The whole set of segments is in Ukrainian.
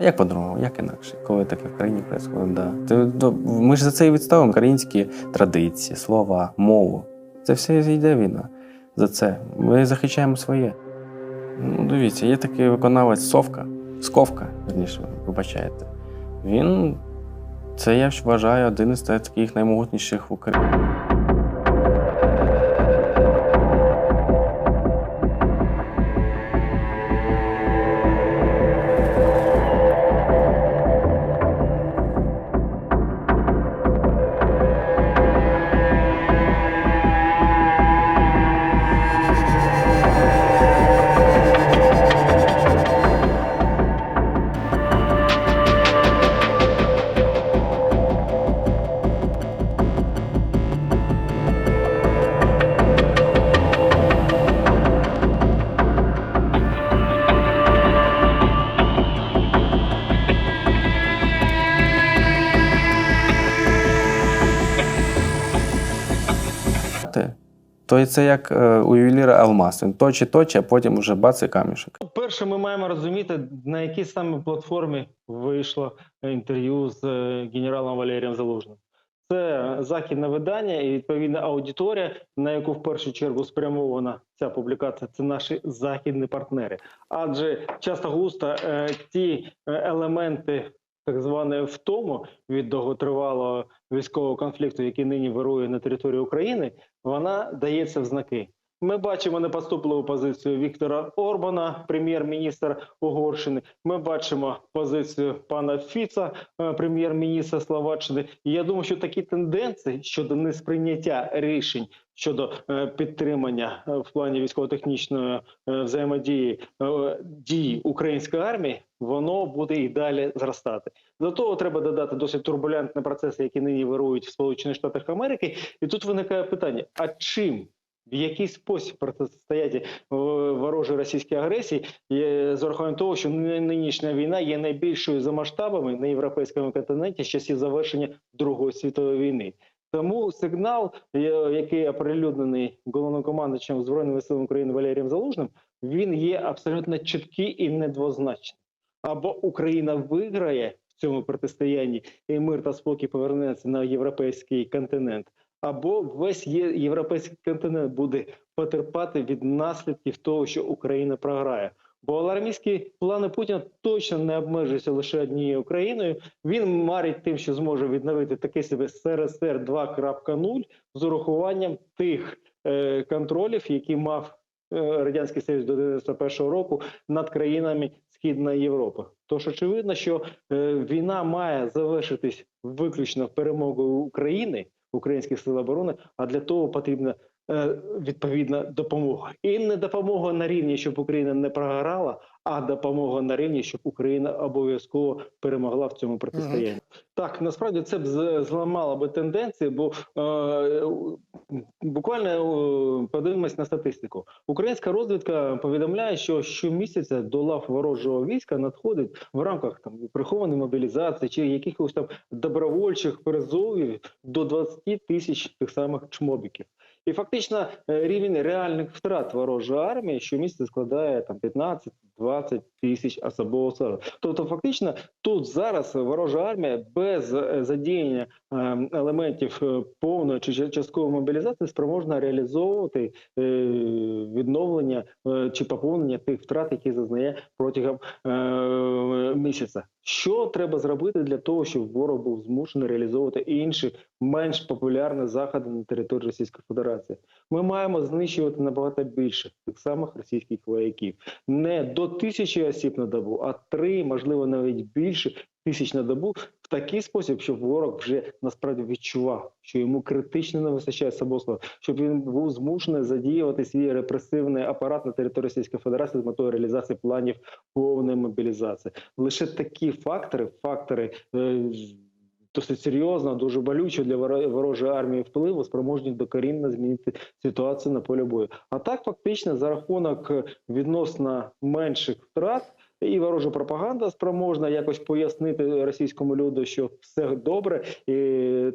Як по-другому, як інакше, коли таке в країні відбувається, да. То Ми ж за це і відставимо українські традиції, слова, мову. Це все йде війна. За це. Ми захищаємо своє. Ну, дивіться, є такий виконавець Совка, Сковка, верніше, вибачаєте. Він, це я вважаю, один із таких наймогутніших в Україні. То це як е, у ювеліра алмаз. Він точить, точить, а потім вже бац і камішок. Перше, ми маємо розуміти, на якій саме платформі вийшло інтерв'ю з е, генералом Валерієм Залужним. Це західне видання і відповідна аудиторія, на яку в першу чергу спрямована ця публікація. Це наші західні партнери. Адже часто густо е, ті е, елементи так зване втому від довготривалого військового конфлікту, який нині вирує на території України, вона дається в знаки. Ми бачимо непоступливу позицію Віктора Орбана, прем'єр-міністр Угорщини. Ми бачимо позицію пана Фіца, е, прем'єр-міністра Словаччини. І я думаю, що такі тенденції щодо несприйняття рішень щодо е, підтримання е, в плані військово-технічної взаємодії дій української армії, воно буде і далі зростати. До того треба додати досить турбулентні процеси, які нині вирують в Сполучених Штатах Америки. І тут виникає питання: а чим? В який спосіб протистояти е, ворожій російській агресії з урахуванням того, що нинішня війна є найбільшою за масштабами на європейському континенті з часів завершення Другої світової війни. Тому сигнал, е, який оприлюднений головнокомандуючим збройними силами України Валерієм Залужним, він є абсолютно чіткий і недвозначний. Або Україна виграє в цьому протистоянні, і мир та спокій повернеться на європейський континент, або весь європейський континент буде потерпати від наслідків того, що Україна програє. Бо алармістські плани Путіна точно не обмежуються лише однією Україною. Він марить тим, що зможе відновити такий себе СРСР 2.0 з урахуванням тих е, контролів, які мав е, радянський Союз до 91-го року над країнами Східної Європи. Тож очевидно, що е, війна має завершитись виключно перемогою України, українських сил оборони. А для того потрібна е, відповідна допомога. І не допомога на рівні, щоб Україна не програла, а допомога на рівні, щоб Україна обов'язково перемогла в цьому протистоянні. Так, насправді це б зламало би тенденції, бо е, буквально е, подивимось на статистику. Українська розвідка повідомляє, що щомісяця до лав ворожого війська надходить в рамках там прихованої мобілізації чи якихось там добровольчих призовів до 20 тисяч тих самих чмобіків. І фактично е, рівень реальних втрат ворожої армії щомісяця складає там 15-20 тисяч особового складу. Тобто, фактично, тут зараз ворожа армія без е, задіяння е, елементів е, повної чи часткової мобілізації спроможна реалізовувати відновлення чи поповнення тих втрат, які зазнає протягом місяця. Що треба зробити для того, щоб ворог був змушений реалізовувати інші менш популярні заходи на території Російської Федерації? Ми маємо знищувати набагато більше тих самих російських вояків не до тисячі осіб на добу, а три, можливо, навіть більше тисяч на добу в такий спосіб, щоб ворог вже насправді відчував, що йому критично не вистачає особовства, щоб він був змушений задіювати свій репресивний апарат на території Російської Федерації з метою реалізації планів повної мобілізації. Лише такі фактори, фактори. Досить серйозно, дуже болюче для воро- ворожої армії впливу, спроможні докорінно змінити ситуацію на полі бою. А так, фактично, за рахунок відносно менших втрат і ворожа пропаганда спроможна якось пояснити російському люду, що все добре, і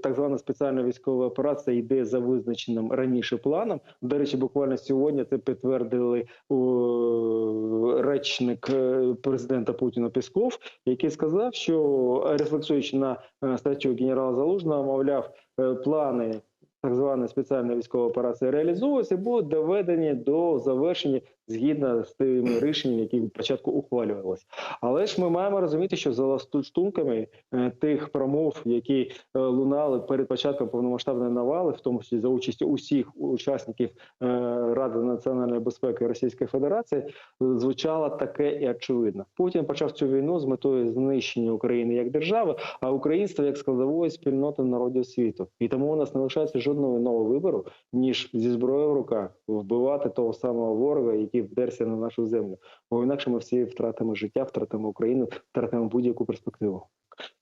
так звана спеціальна військова операція йде за визначеним раніше планом. До речі, буквально сьогодні це підтвердили о, речник е, президента Путіна Пісков, який сказав, що рефлексуючи на е, статтю генерала Залужного, мовляв, е, плани. Так звана спеціальна військова операція реалізовується, і будуть доведені до завершення згідно з тими рішеннями, які від початку ухвалювалися. Але ж ми маємо розуміти, що за ластунками е, тих промов, які е, лунали перед початком повномасштабної навали, в тому числі за участі усіх учасників е, Ради національної безпеки Російської Федерації, звучало таке і очевидно. Путін почав цю війну з метою знищення України як держави, а українство як складової спільноти народів світу. І тому у нас не лишається жодного іного вибору, ніж зі зброєю в руках вбивати того самого ворога, який вдерся на нашу землю. Бо інакше ми всі втратимо життя, втратимо Україну, втратимо будь-яку перспективу.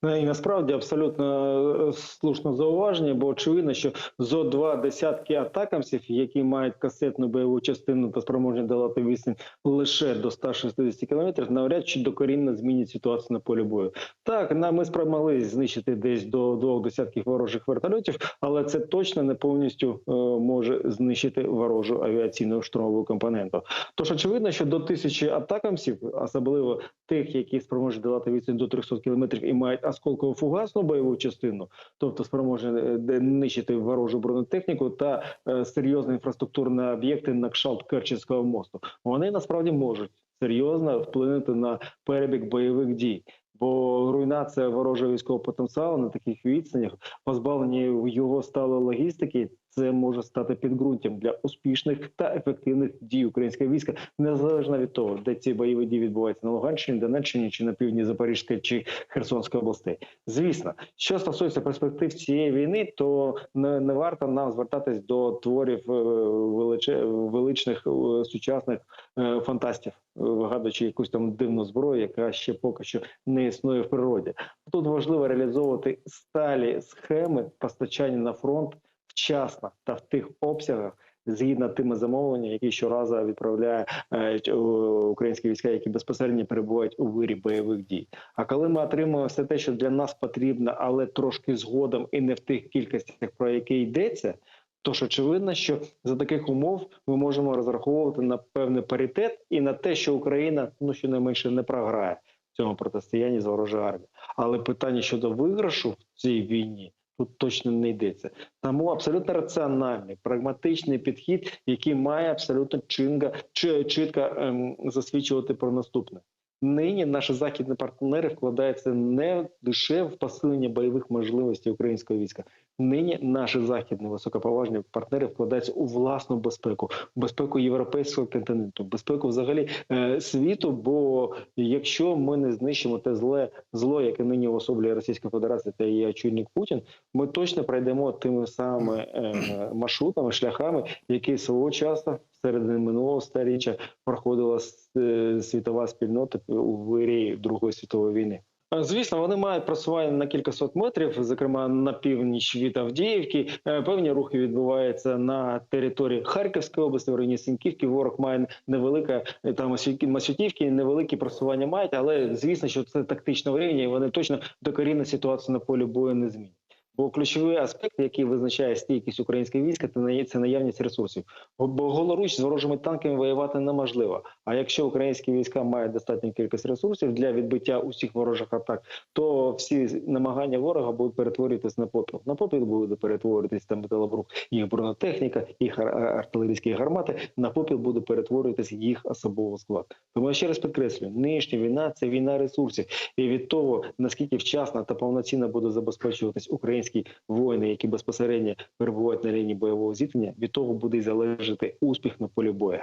Ну, І насправді абсолютно е, слушне зауваження, бо очевидно, що зо два десятки атакамсів, які мають касетну бойову частину та спроможні долати відстань лише до 160 кілометрів, навряд чи докорінно змінять ситуацію на полі бою. Так, на ми спромогли знищити десь до двох десятків ворожих вертольотів, але це точно не повністю е, може знищити ворожу авіаційну штурмову компоненту. Тож очевидно, що до тисячі атакамсів, особливо тих, які спроможні долати відстань до 300 кілометрів і мають осколково фугасну бойову частину, тобто спроможні е, нищити ворожу бронетехніку та е, серйозні інфраструктурні об'єкти на кшалт Керченського мосту. Вони насправді можуть серйозно вплинути на перебіг бойових дій. Бо руйнація ворожого військового потенціалу на таких відстанях, позбавлення його сталої логістики, це може стати підґрунтям для успішних та ефективних дій українського війська, незалежно від того, де ці бойові дії відбуваються на Луганщині, Донеччині чи на півдні Запорізької чи Херсонської областей. Звісно, що стосується перспектив цієї війни, то не, не варто нам звертатись до творів е, величних е, сучасних е, фантастів, вигадуючи якусь там дивну зброю, яка ще поки що не існує в природі. Тут важливо реалізовувати сталі схеми постачання на фронт вчасно та в тих обсягах. Згідно тими замовленнями, які щоразу відправляє е, українські війська, які безпосередньо перебувають у вирі бойових дій. А коли ми отримуємо все те, що для нас потрібно, але трошки згодом і не в тих кількостях, про які йдеться, то ж очевидно, що за таких умов ми можемо розраховувати на певний паритет і на те, що Україна ну щонайменше не програє в цьому протистоянні з ворожою армією. Але питання щодо виграшу в цій війні тут точно не йдеться. Тому абсолютно раціональний, прагматичний підхід, який має абсолютно чинга, чи, чітко ем, засвідчувати про наступне. Нині наші західні партнери вкладаються не лише в посилення бойових можливостей українського війська. Нині наші західні високоповажні партнери вкладаються у власну безпеку, безпеку європейського континенту, безпеку взагалі е, світу. Бо якщо ми не знищимо те зле зло, яке нині особлює Російська Федерація та її очільник Путін, ми точно пройдемо тими самими е, маршрутами, шляхами, які свого часу середини минулого сторіччя проходила е, світова спільнота у вирі Другої світової війни. Е, Звісно, вони мають просування на кількасот метрів, зокрема на північ від Авдіївки. Е, Певні рухи відбуваються на території Харківської області, в районі Сіньківки. Ворог має невелика е, там Масютівки, невеликі просування мають, але звісно, що це тактичного рівня, і вони точно докорінно ситуацію на полі бою не змінять. Бо ключовий аспект, який визначає стійкість українського війська, це наявність ресурсів. Бо- голоруч з ворожими танками воювати неможливо. А якщо українські війська мають достатню кількість ресурсів для відбиття усіх ворожих атак, то всі намагання ворога будуть перетворюватись на попіл. На попіл буде перетворюватись там металобрух, їх бронетехніка, їх ар- ар- артилерійські гармати. На попіл буде перетворюватись їх особовий склад. Тому я ще раз підкреслюю: нинішня війна це війна ресурсів, і від того наскільки вчасно та повноцінно буде забезпечуватись українські воїни, які безпосередньо перебувають на лінії бойового зіткнення, від того буде й залежати успіх на полі бою.